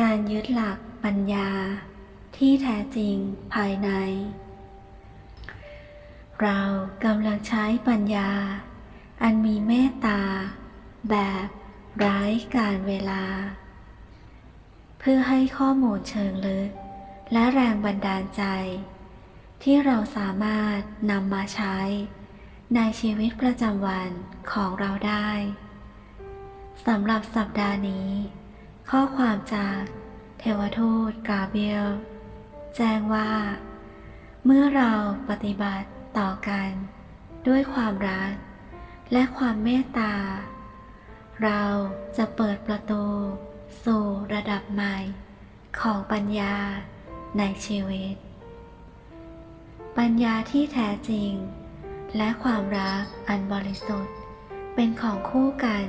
การยึดหลักปัญญา ที่แท้จริงภายใน เรากำลังใช้ปัญญา อันมีเมตตา แบบไร้การเวลา เพื่อให้ข้อมูลเชิงลึก และแรงบันดาลใจ ที่เราสามารถนำมาใช้ ในชีวิตประจำวันของเราได้สำหรับสัปดาห์นี้ ข้อความจากเทวทูตกาเบรียลแจ้งว่า เมื่อเราปฏิบัติต่อกัน ด้วยความรัก และความเมตตา เราจะเปิดประตู สู่ระดับใหม่ ของปัญญาในชีวิต ปัญญาที่แท้จริง และความรักอันบริสุทธิ์เป็นของคู่กัน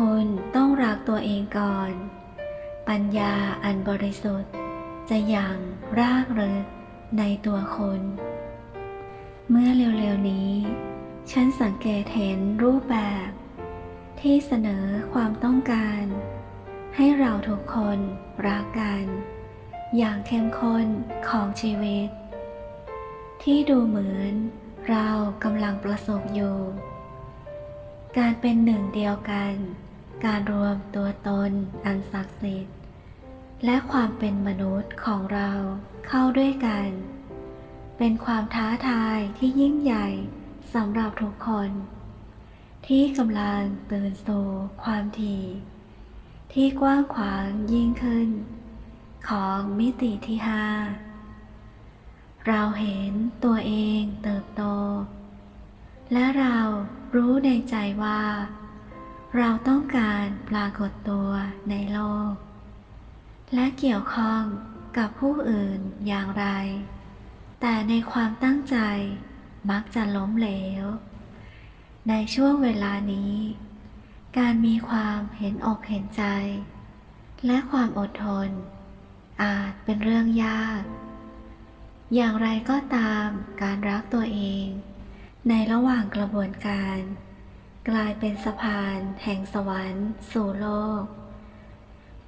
คุณต้องรักตัวเองก่อน ปัญญาอันบริสุทธิ์ จะยังรากลึกในตัวคุณเมื่อเร็วๆนี้ ฉันสังเกตเห็นรูปแบบ ที่เสนอความต้องการ ให้เราทุกคนรักกัน อย่างเข้มข้นของชีวิต ที่ดูเหมือนเรากำลังประสบอยู่การเป็นหนึ่งเดียวกัน การรวมตัวตนอันศักดิ์สิทธิ์ และความเป็นมนุษย์ของเราเข้าด้วยกัน เป็นความท้าทายที่ยิ่งใหญ่สำหรับทุกคน ที่กำลังตื่นสู่ความถี่ ที่กว้างขวางยิ่งขึ้น ของมิติที่ห้าเราเห็นตัวเองเติบโต และเรารู้ในใจว่า เราต้องการปรากฏตัวในโลก และเกี่ยวข้องกับผู้อื่นอย่างไร แต่ในความตั้งใจมักจะล้มเหลว ในช่วงเวลานี้ การมีความเห็นอกเห็นใจ และความอดทน อาจเป็นเรื่องยาก อย่างไรก็ตามการรักตัวเอง ในระหว่างกระบวนการ กลายเป็นสะพานแห่งสวรรค์สู่โลก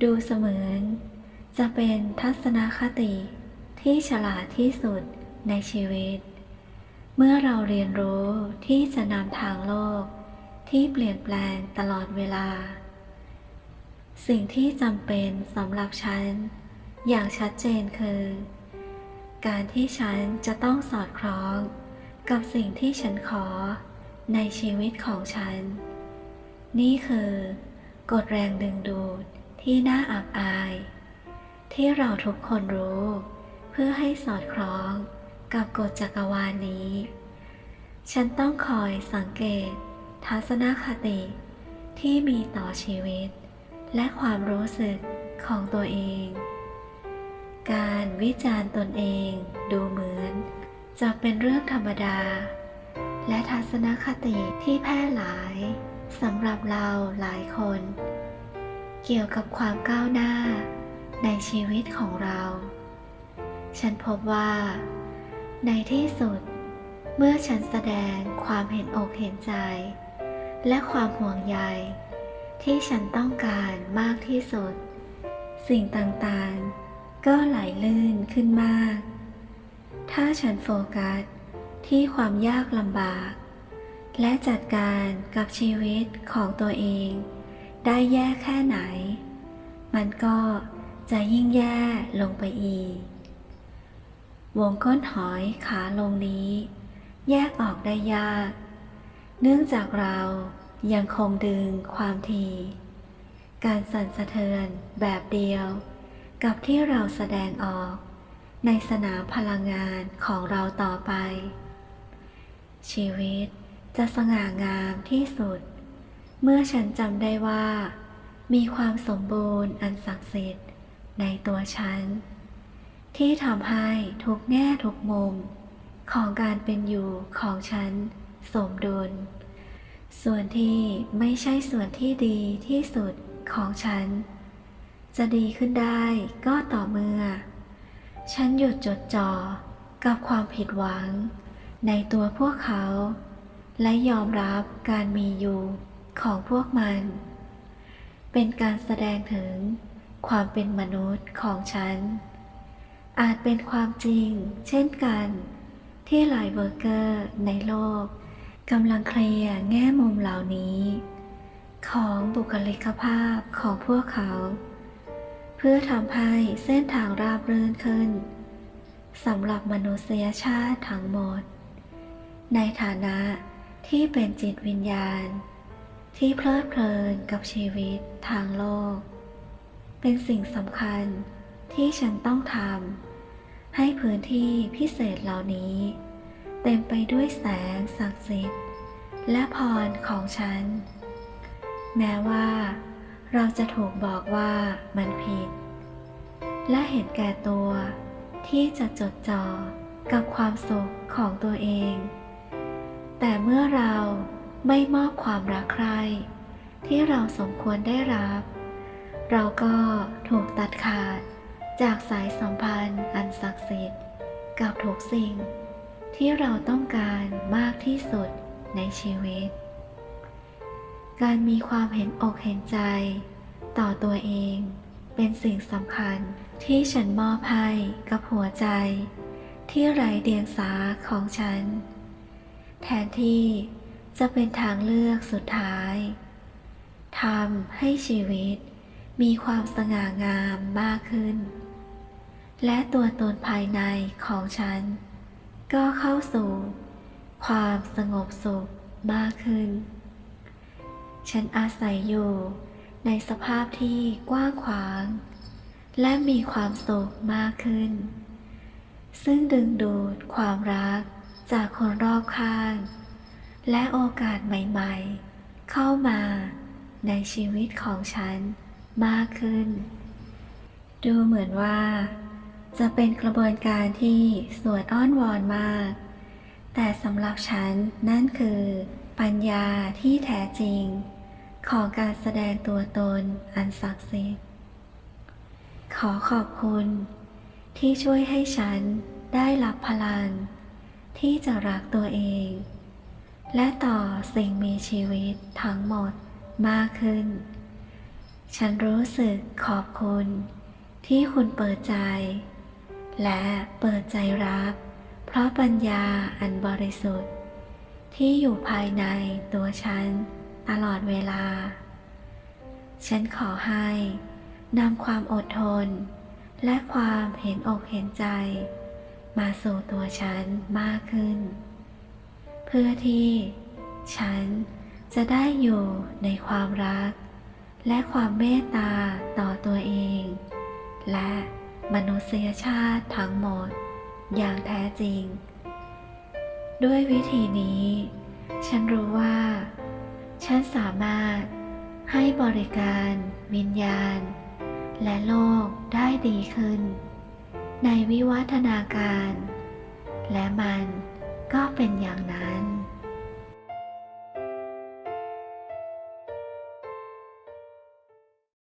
ดูเสมือน จะเป็นทัศนคติที่ฉลาดที่สุดในชีวิต เมื่อเราเรียนรู้ที่จะนำทางโลกที่เปลี่ยนแปลงตลอดเวลา สิ่งที่จำเป็นสำหรับฉัน อย่างชัดเจนคือ การที่ฉันจะต้องสอดคล้องกับสิ่งที่ฉันขอ ในชีวิตของฉัน นี่คือกฎแรงดึงดูดที่น่าอับอาย ที่เราทุกคนรู้ เพื่อให้สอดคล้องกับกฎจักรวาลนี้ ฉันต้องคอยสังเกต ทัศนคติที่มีต่อชีวิต และความรู้สึกของตัวเอง การวิจารณ์ตนเองดูเหมือน จะเป็นเรื่องธรรมดา และทัศนคติที่แพร่หลายสำหรับเราหลายคน เกี่ยวกับความก้าวหน้าในชีวิตของเรา ฉันพบว่า ในที่สุด เมื่อฉันแสดงความเห็นอกเห็นใจ และความห่วงใยที่ฉันต้องการมากที่สุด สิ่งต่างๆ ก็ไหลลื่นขึ้นมาก ถ้าฉันโฟกัส ที่ความยากลำบาก และจัดการกับชีวิตของตัวเอง ได้แย่แค่ไหน มันก็จะยิ่งแย่ลงไปอีก วงก้นหอยขาลงนี้ แยกออกได้ยาก เนื่องจากเรายังคงดึงความถี่การสั่นสะเทือนแบบเดียว กับที่เราแสดงออก ในสนามพลังงานของเราต่อไป ชีวิตจะสง่างามที่สุด เมื่อฉันจำได้ว่า มีความสมบูรณ์อันศักดิ์สิทธิ์ในตัวฉัน ที่ทำให้ทุกแง่ทุกมุม ของการเป็นอยู่ของฉัน สมดุล ส่วนที่ไม่ใช่ส่วนที่ดีที่สุดของฉัน จะดีขึ้นได้ก็ต่อเมื่อ ฉันหยุดจดจ่อกับความผิดหวัง ในตัวพวกเขา และยอมรับการมีอยู่ของพวกมัน เป็นการแสดงถึงความเป็นมนุษย์ของฉัน อาจเป็นความจริงเช่นกัน ที่หลายเวอร์เกอร์ในโลกกำลังเคลียร์แง่มุมเหล่านี้ ของบุคลิกภาพของพวกเขา เพื่อทำให้เส้นทางราบรื่นขึ้นสำหรับมนุษยชาติทั้งหมด ในฐานะที่เป็นจิตวิญญาณ ที่เพลิดเพลินกับชีวิตทางโลก เป็นสิ่งสำคัญที่ฉันต้องทำให้พื้นที่พิเศษเหล่านี้ เต็มไปด้วยแสงศักดิ์สิทธิ์ และพรของฉัน แม้ว่า เราจะถูกบอกว่ามันผิด และเห็นแก่ตัวที่จะจดจ่อกับความสุขของตัวเอง แต่เมื่อเราไม่มอบความรักใคร ที่เราสมควรได้รับ เราก็ถูกตัดขาดจากสายสัมพันธ์อันศักดิ์สิทธิ์กับทุกสิ่ง ที่เราต้องการมากที่สุดในชีวิต การมีความเห็นอกเห็นใจ ต่อตัวเองเป็นสิ่งสำคัญที่ฉันมอบให้กับหัวใจ ที่ไร้เดียงสาของฉัน แทนที่จะเป็นทางเลือกสุดท้ายทำให้ชีวิตมีความสง่างามมากขึ้น และตัวตนภายในของฉัน ก็เข้าสู่ความสงบสุขมากขึ้น ฉันอาศัยอยู่ในสภาพที่กว้างขวาง และมีความสุขมากขึ้น ซึ่งดึงดูดความรัก จากคนรอบข้าง และโอกาสใหม่ๆ เข้ามาในชีวิตของฉันมากขึ้น ดูเหมือนว่า จะเป็นกระบวนการที่สวยอ้อนวอนมาก แต่สำหรับฉันนั่นคือ ปัญญาที่แท้จริง ของการแสดงตัวตนอันศักดิ์สิทธิ์ขอขอบคุณที่ช่วยให้ฉันได้รับพลัง ที่จะรักตัวเอง และต่อสิ่งมีชีวิตทั้งหมดมากขึ้น ฉันรู้สึกขอบคุณ ที่คุณเปิดใจ และเปิดใจรับ เพราะปัญญาอันบริสุทธิ์ ที่อยู่ภายในตัวฉันตลอดเวลา ฉันขอให้นำความอดทน และความเห็นอกเห็นใจ มาสู่ตัวฉันมากขึ้น เพื่อที่ฉันจะได้อยู่ในความรัก และความเมตตาต่อตัวเอง และมนุษยชาติทั้งหมด อย่างแท้จริง ด้วยวิธีนี้ ฉันรู้ว่า ฉันสามารถให้บริการ วิญญาณ และโลกได้ดีขึ้น ในวิวัฒนาการ และมันก็เป็นอย่างนั้น